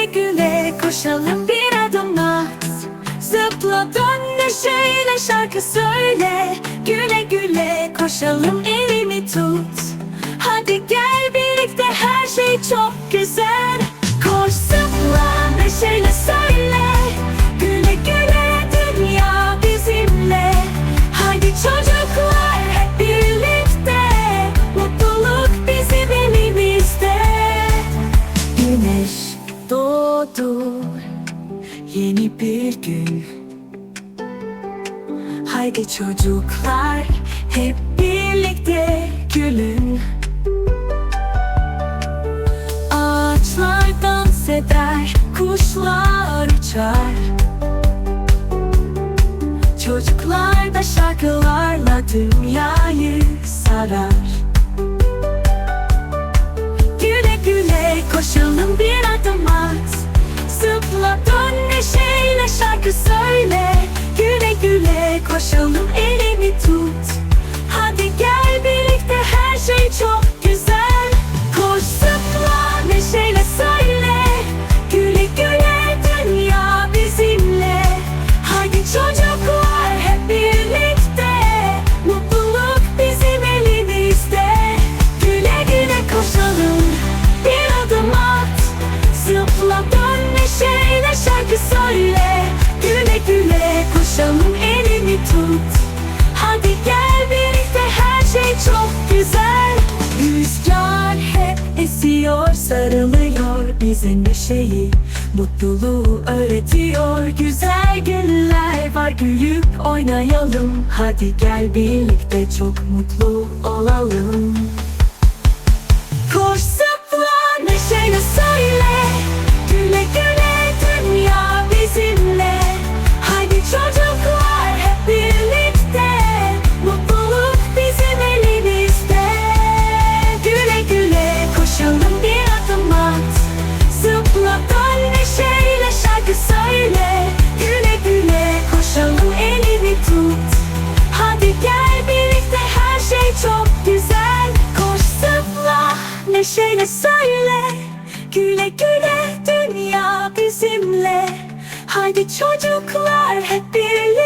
Güle güle koşalım bir adım at Zıpla dön neşeyle şarkı söyle. Güle güle koşalım elimi tut. Hadi gel birlikte her şey çok güzel doğdu Yeni bir gün. Haydi çocuklar hep birlikte gülün. Ağaçlar dans eder, kuşlar uçar. Çocuklar da şarkılarla dünyayı sarar koşalım elimi tut. Hadi gel birlikte her şey çok güzel. Koş zıpla neşeyle söyle. Güle güle dünya bizimle. Hadi çocuklar hep birlikte. Mutluluk bizim elimizde. Güle güle koşalım bir adım at. Zıpla dön neşeyle şarkı söyle. Güle güle koşalım tut Hadi gel birlikte her şey çok güzel. Rüzgar hep esiyor sarılıyor bize neşeyi Mutluluğu öğretiyor. Güzel günler var Gülüp oynayalım. Hadi gel birlikte çok mutlu olalım neşeyle söyle. Güle güle dünya bizimle. Haydi çocuklar hep bir